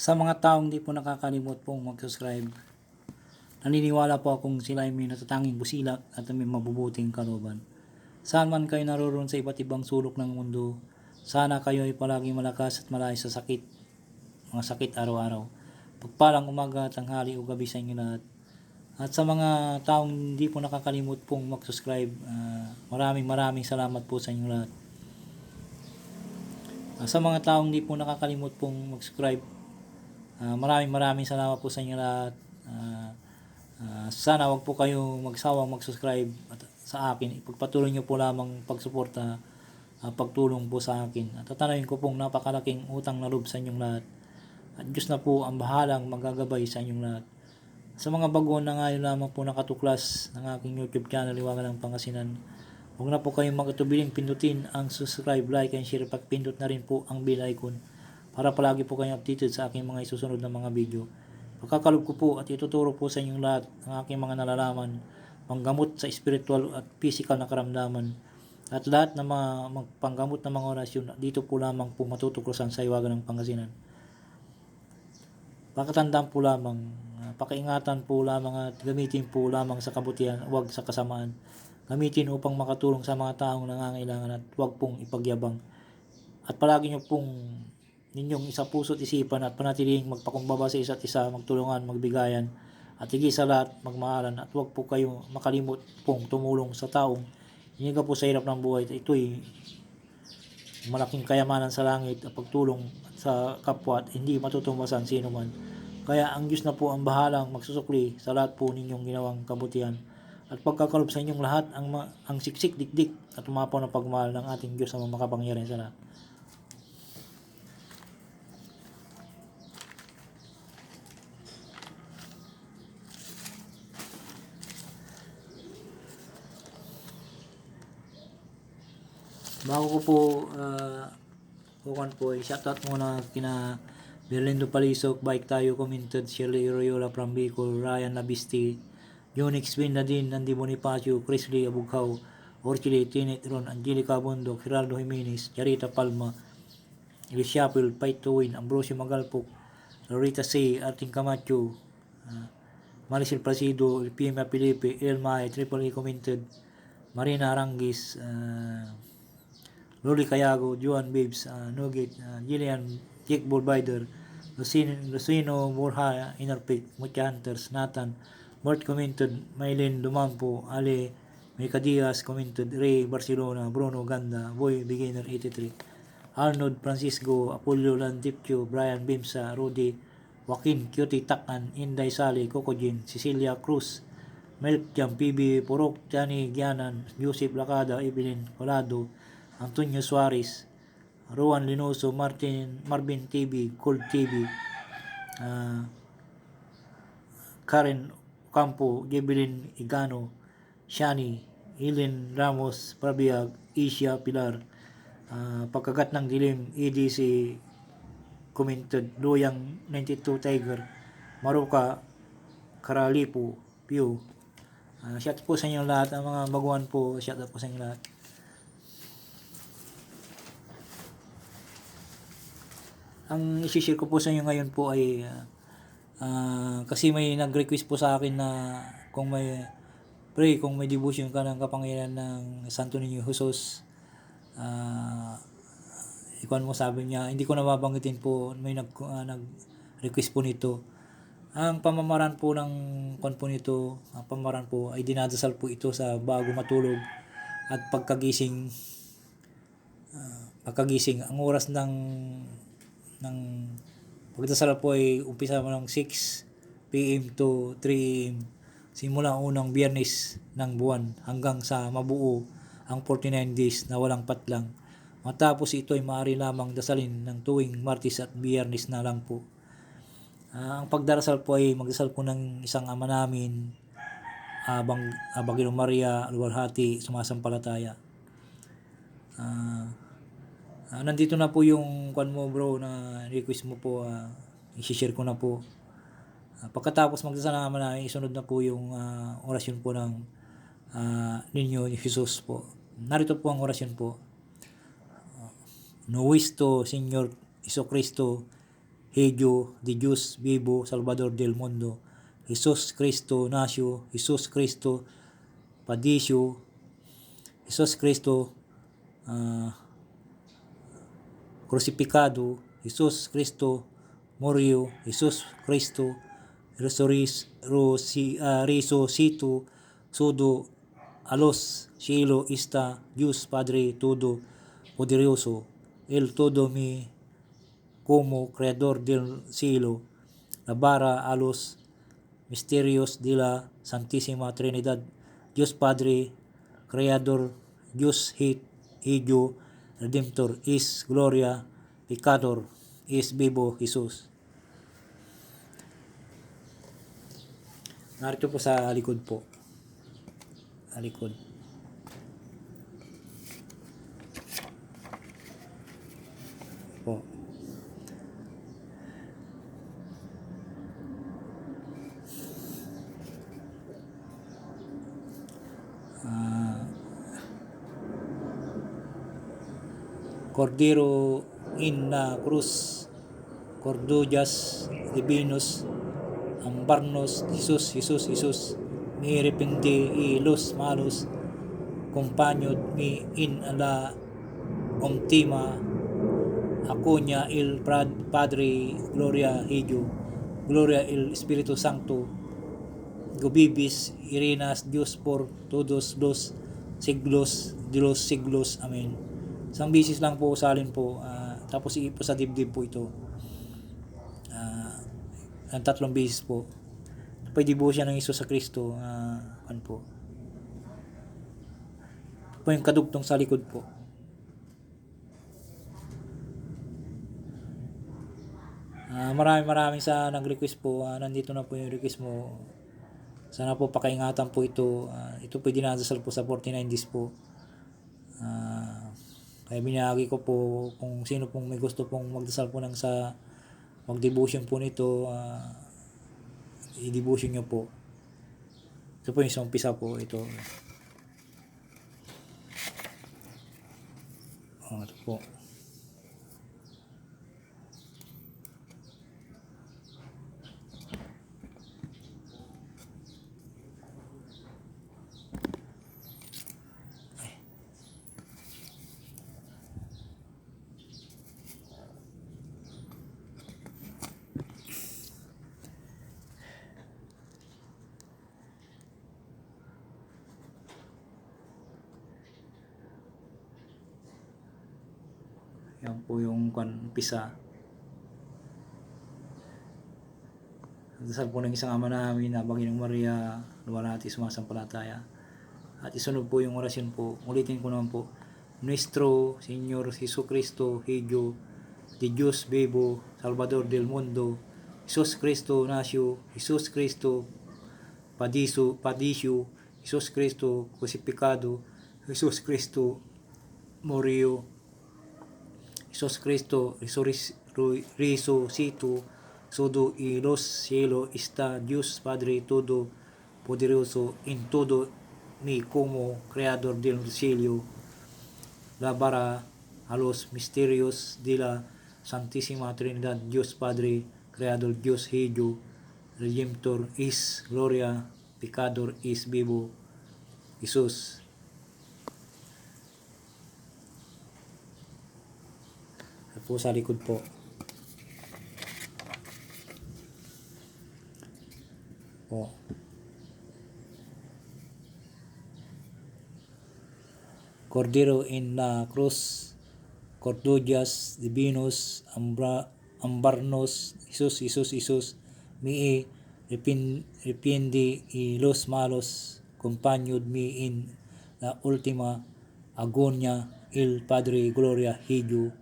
Sa mga taong di po nakakalimot pong mag-subscribe, naniniwala po akong sila ay may natatanging busilak at may mabubuting kalooban. Saan man kayo naroon sa iba't ibang sulok ng mundo, sana kayo ay palaging malakas at malayo sa sakit, mga sakit araw-araw. Pagpalang umaga, tanghali o gabi sa inyo lahat. At sa mga taong hindi po nakakalimot pong mag-subscribe, ah, maraming maraming salamat po sa inyo lahat. Ah, sa mga taong hindi po nakakalimot pong mag-subscribe, ah, maraming maraming salamat po sa inyo lahat. Ah, ah, sana wag po kayo magsawang mag-subscribe at sa akin. Ipagpatuloy nyo po lamang pagsuporta, ah, pagtulong po sa akin. At tatanayin ko pong napakalaking utang na loob sa inyong lahat. At Diyos na po ang bahalang magagabay sa inyong lahat. Sa mga baguhan na ngayon lamang po nakatuklas ng aking YouTube channel, Liwagan ng Pangasinan, huwag na po kayong magkatubiling pindutin ang subscribe, like, and share. Pagpindot na rin po ang bell icon para palagi po kayong updated sa aking mga isusunod na mga video. Pagkakalob ko po at ituturo po sa inyong lahat ang aking mga nalalaman, panggamot sa spiritual at physical na karamdaman, at lahat ng mga panggamot na mga orasyon dito po lamang po matutuklasan sa Iwagan ng Pangasinan. Pakatandaan po lamang, ah, pakiingatan po lamang at gamitin po lamang sa kabutihan, huwag sa kasamaan. Gamitin upang makatulong sa mga taong nangangailangan at huwag pong ipagyabang. At palagi nyo pong ninyong isa puso't isipan at panatiling magpakumbaba sa isa't isa, magtulungan, magbigayan, at higit sa lahat, magmahalan at huwag po kayo makalimot pong tumulong sa taong hiniga po sa hirap ng buhay. Ito'y malaking kayamanan sa langit at pagtulong sa kapwa at hindi matutumbasan sino man. Kaya ang Diyos na po ang bahalang magsusukli sa lahat po ninyong ginawang kabutihan at pagkakalob sa inyong lahat ang, ang siksik dikdik at umapaw na pagmahal ng ating Diyos na makapangyarihan sa lahat. Bago ko po uh, kukan po ay shoutout muna kina Berlindo Palisok, Bike Tayo Commented, Shirley Royola from Bicol, Ryan Labisti, Unix Win Nadine, Nandi Bonifacio, Chris Lee Abughaw, Orchile, Tinet Ron, Angelica Bondo, Geraldo Jimenez, Charita Palma, to Win, Ambrosio Magalpok, Lorita C, Arting Camacho, uh, Maricel Placido, Pima Felipe, Elma, Triple E Commented, Marina Arangis, uh, Loli Cayago, Juan Babes, uh, Nugget, uh, Gillian, Jake Bullbider, Lucino, Lucino Murha, Inarpit, Mucha Hunters, Nathan, Bert commented, Maylin Dumampo, Ale, Mika Diaz commented, Ray Barcelona, Bruno Ganda, Boy Beginner 83, Arnold Francisco, Apollo Lantipcho, Brian Bimsa, Rudy, Joaquin Cutie Takan, Inday Sali, Kokojin, Cecilia Cruz, Melk Jam, PB Purok, Johnny Gianan, Joseph Lacada, Evelyn Colado, Antonio Suarez, Ruan Linoso, Martin, Marvin TV, Cold TV, uh, Karen Campo, Gebelin Igano, Shani, Helen Ramos, Prabiag, Isha Pilar, uh, Pagkagat ng Dilim, EDC, Commented, Loyang 92 Tiger, Maruka, Karalipo, Pew. Uh, shout po sa inyo lahat, ang mga baguhan po, shout out po sa inyo lahat. Ang isi-share ko po sa inyo ngayon po ay uh, kasi may nag-request po sa akin na kung may pray kung may devotion ka ng kapangyarihan ng Santo Niño Jesus uh, ikuan mo sabi niya hindi ko na babanggitin po may nag uh, nag request po nito. Ang pamamaraan po ng kwan po nito ang pamamaraan po ay dinadasal po ito sa bago matulog at pagkagising uh, pagkagising ang oras ng ng pagdasal po ay umpisa mo ng 6 p.m. to 3 a.m. Simula unang biyernes ng buwan hanggang sa mabuo ang 49 days na walang patlang. Matapos ito ay maaari lamang dasalin ng tuwing Martes at Biyernes na lang po. Uh, ang pagdarasal po ay magdasal po ng isang ama namin, Abang, Abagino Maria, Luwalhati, sumasampalataya. Uh, Uh, nandito na po yung kwan mo bro na request mo po uh, i-share ko na po. Uh, pagkatapos magdasal naman na isunod na po yung uh, orasyon po ng uh, ninyo ni Jesus po. Narito po ang orasyon po. Uh, Nuwisto, Senyor Iso Kristo, Hijo de Dios vivo, Salvador del mundo. Jesus Cristo nació, Jesus Cristo padeció, Jesus Cristo ah, crucificado, Jesus Cristo murió, Jesus Cristo resuris- rosi- ah, resucitó, sudo a los cielos está Dios Padre todo poderoso, el todo mi como creador del cielo, la vara a los misterios de la Santísima Trinidad, Dios Padre, Creador, Dios Hi- Hijo, Redemptor, is Gloria, Pecador, is Vivo Jesus. Narito po sa likod po. Sa likod. Cordero in la cruz, Cordullas Divinos, Ambarnos, Jesus, Jesus, Jesus, mi repente y los malos, compaño mi in la última, Acoña el Prad- Padre, Gloria Hijo, Gloria el Espíritu Santo, Gobibis, Irenas, Dios por todos los siglos de los siglos. Amen. Isang bisis lang po salin po, ah, tapos iipo sa dibdib po ito. Ah, ang tatlong bisis po. Pwede po siya ng Iso sa Kristo. ah, ano po. Po yung kadugtong sa likod po. Ah, maraming maraming sa nag-request po. Ah, nandito na po yung request mo. Sana po pakaingatan po ito. Ah, ito po dinadasal po sa 49 days po. Ah, kaya binahagi ko po kung sino pong may gusto pong magdasal po ng sa mag-devotion po nito. ah, i-devotion nyo po. Ito po yung sa umpisa po. Ito. Oh, ito po. Po yung kwan, umpisa. Dasal po ng isang ama namin na Banginong Maria, luwalhati sumasampalataya. At isunod po yung orasyon po. Ulitin ko naman po. Nuestro Señor Jesucristo, Hijo, de Dios vivo, Salvador del mundo, Jesus Cristo nació, Jesus Cristo padiso, padisyo, Jesus Cristo crucificado, Jesus Cristo murió, Jesus Cristo resuris- ru- resucitó, todo y los cielos está Dios Padre todo poderoso en todo ni como creador del cielo, la vara a los misterios de la Santísima Trinidad, Dios Padre, Creador, Dios Hijo, Redemptor, is Gloria, Pecador, is Vivo, Jesus. Po sa likod po. Po. Cordero in la cruz, Cordullas Divinos, Ambra, Ambarnos, Jesus, Jesus, Jesus, mi repin, repiende y los malos, compañod mi in la última agonia, el Padre Gloria Hijo,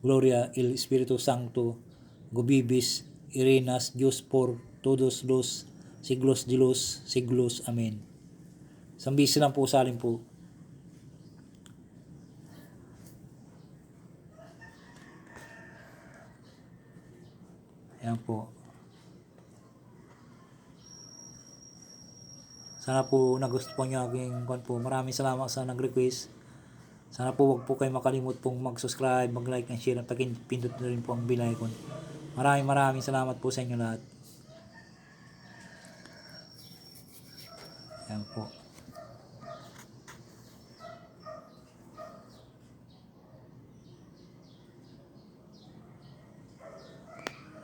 Gloria el Espíritu Santo, Gobibis, Irenas, Dios por todos los siglos de los siglos. Amen. Isang bisis lang po salin po. Ayan po. Sana po nagustuhan niyo aking kwan po. Maraming salamat sa nag-request. Sana po wag po kayo makalimot pong mag-subscribe, mag-like, and share at pagpindot na rin po ang bell icon. Maraming maraming salamat po sa inyo lahat. Ayan po.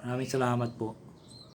Maraming salamat po.